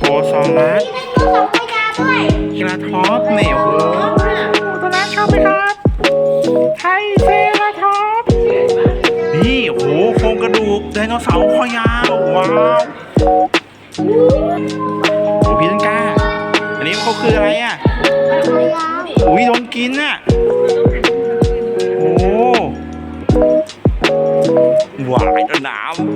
โกซอลัสมีตัวสองพยางด้วยคิราทอปเนี่ยโอ้โหตัวนั้นชอบไหมครับไทเซราทอปนี่โอ้โหโครงกระดูกไดโนเสาร์คอยาวว้าวโอ้โหพี่ต้นกล้า อันนี้เขาคืออะไรอะพยางอุ้ยโดนกินอะโอ้หวายต้นน้ำ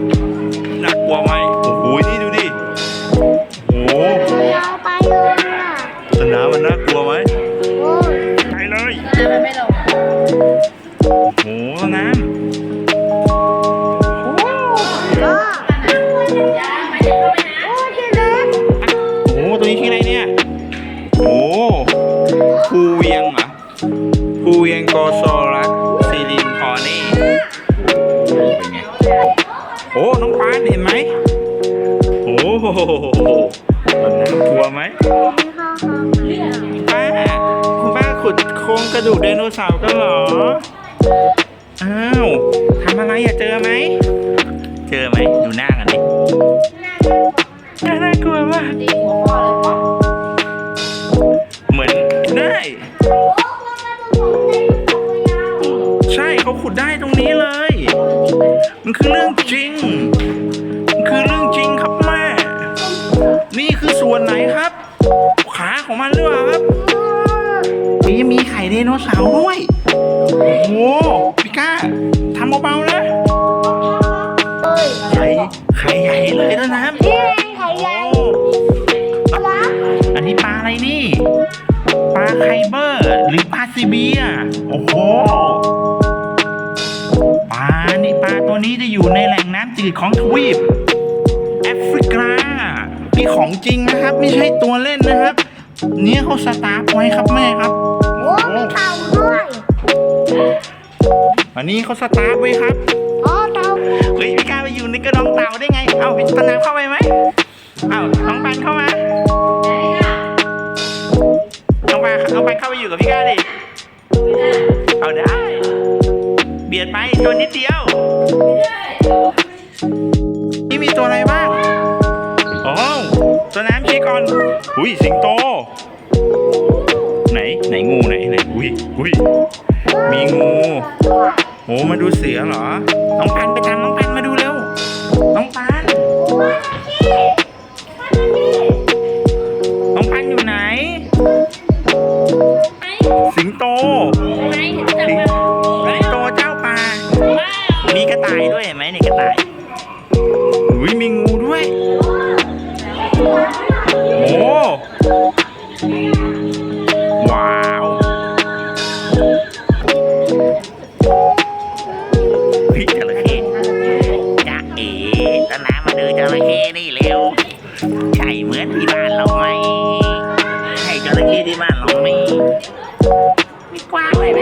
โอ้โหมันน่ากลัวไหมป้าคุณป้าขุดโครงกระดูกไดโนเสาร์กันเหรอ อ้าวทำอะไรอะเจอไหม เจอไหมดูหน้ากันดิน่าน่ากลัวมากตีหัวพ่อเลยเหมือนได้ใช่เขาขุดได้ตรงนี้เลย มันคือเรื่องจริง ดโนเสาร์ด้วย โอ้โหพี่ก้าทำเบาๆนะเอ้ยไข่ไข่ใหญ่เลยนะน้ำนี่ไงไข่ใหญ่โอ้รับอันนี้ปลาอะไรนี่ ปลาไคเบอร์ หรือปลาซีเบียโอ้โห ปลานี่ปลาตัวนี้จะอยู่ในแหล่งน้ำจืดของทวีปแอฟริกานี่ของจริงนะครับ ไม่ใช่ตัวเล่นนะครับ เนี่ยเขาสตาร์ฟไว้ครับแม่ครับ อ้มีเต่าด้วย อันนี้เขาสตาร์ฟไว้ครับ อ๋อเต่าเฮ้ยพี่กล้าไปอยู่ในกระดองเต่าได้ไง เอ้าพี่ตะนาวเข้าไปไหมเอ้าน้องปันเข้ามาน้องปันน้องปันเข้าไปอยู่กับพี่กล้าดิ เอาได้ เบียดไปตัวนิดเดียวนี่มีตัวอะไรบ้างโอ้ตัวน้ำชี้ก่อน อุ้ยสิงโต ไหน ไหนงูไหนไหนอุ้ยอุ้ยมีงูโอ้มาดูเสือเหรอ น้องปันไปตามน้องปันมาดูเร็ว น้องปันน้องปันอยู่ไหน สิงโตไหนจับสิงมาสิงโตเจ้าป่า มีกระต่ายด้วยเห็นไหมนี่กระต่ายอุ้ยมีงูด้วยะน้ำมาดูจระเข้นี่เร็ว ใช่เหมือนที่บ้านเราไหมใช่จระเข้ที่บ้านเราไหมมีกวางเลยไหม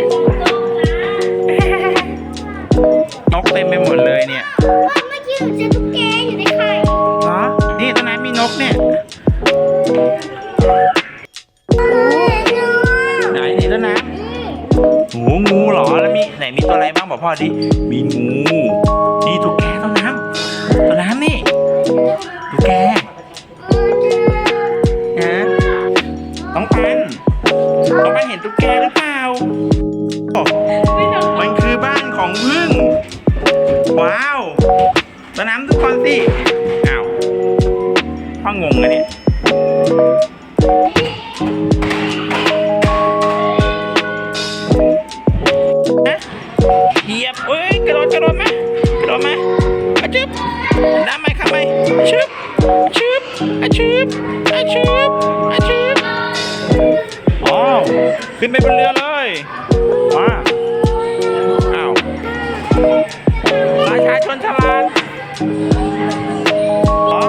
นกเต็มไปหมดเลยเนี่ยเมื่อกี้หนูเจอตุ๊กแกอยู่ในไข่เหรอนี่ตอนนั้นมีนกเนี่ยไหนนี่ต้นน้ำโหงูเหรอแล้วมีไหนมีตัวอะไรบ้างบอกพ่อดิมีงูนี่ตุ๊กแกต้นน้ำต้นน้ำนี่ตุ๊ก แกนะน้องปันน้องปันเห็นตุ๊กแกหรือเปล่า มันคือบ้านของพึ่ง ว้าวต้นน้ำทุกคนสิอ้าวพ่องงเลยเนี่ยนะเหยียบเอ้ยกระโดดกระโดดไหมกระโดดไหมาอะชึบน้ำไหมครับไหมชึบอะชึบ ชึบอะชึบอะชึบอ๋อขึ้นไปบนเรือเลย มาอ้าวราชาชนฉลาดอ๋อ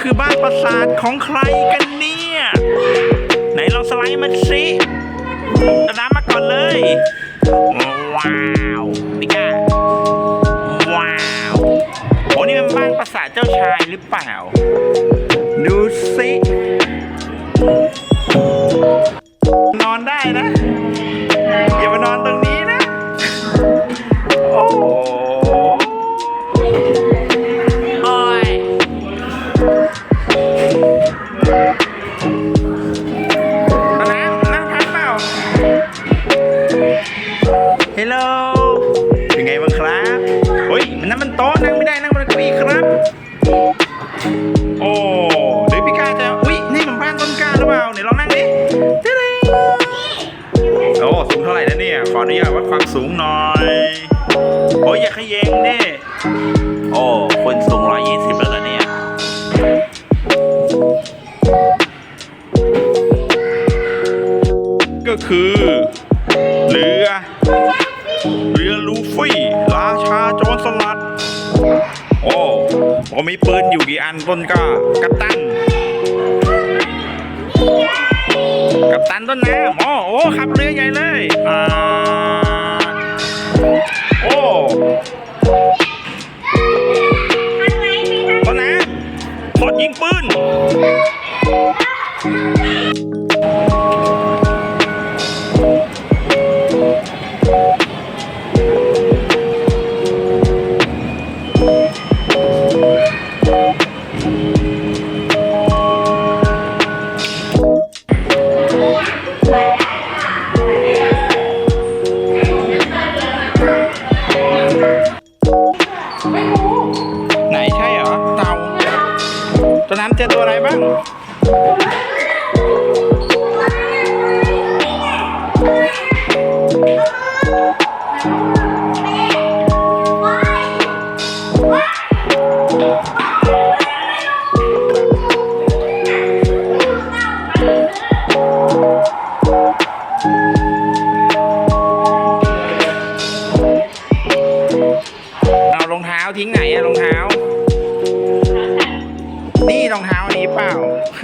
คือบ้านปราสาทของใคร ว้าวนี่ก้าว้าวโอ้นี่เป็นบ้านปราสาทเจ้าชายหรือเปล่า ดูสิ ลโลเป็นไงบ้างครับเฮ้ยมันนั่งมันโต๊ะนั่งไม่ได้นั่งบนเก้าอี้ครับ โอ้เดี๋ยวพี่กาจะอุ้ยนี่มันบ้านต้นกาหรือเปล่าไหนลองนั่งดิตึ๊โอ้สูงเท่าไหร่แล้วเนี่ยขออนุญาตวัดความสูงหน่อยโอ้ยอย่าขยงดิโอ้คนสูงร้อยยี่สิบแล้วเนี่ยก็คือเรือ มมีปืนอยู่กี่อันต้นก็กัปตัน กัปตันต้นน้ำโอ้โอ้ขับเรือใหญ่เลยอ่าโอ้ต้นน้ำคนยิงปืน Oh,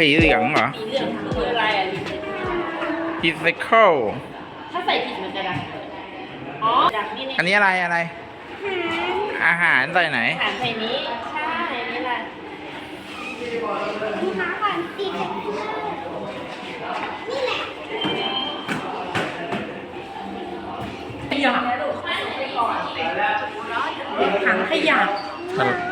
สีเหลืองเหรอสีเหลืองคืออะไรอะ Physical ถ้าใส่ผิดมันจะดังอ๋อดังนี่นี่อันนี้อะไรอะไร อาหารใส่ไหนฐานใส่นี้ ใช่นี่แหละน้ำก่อนสีเป็นนี่แหละขยะถังขยะตล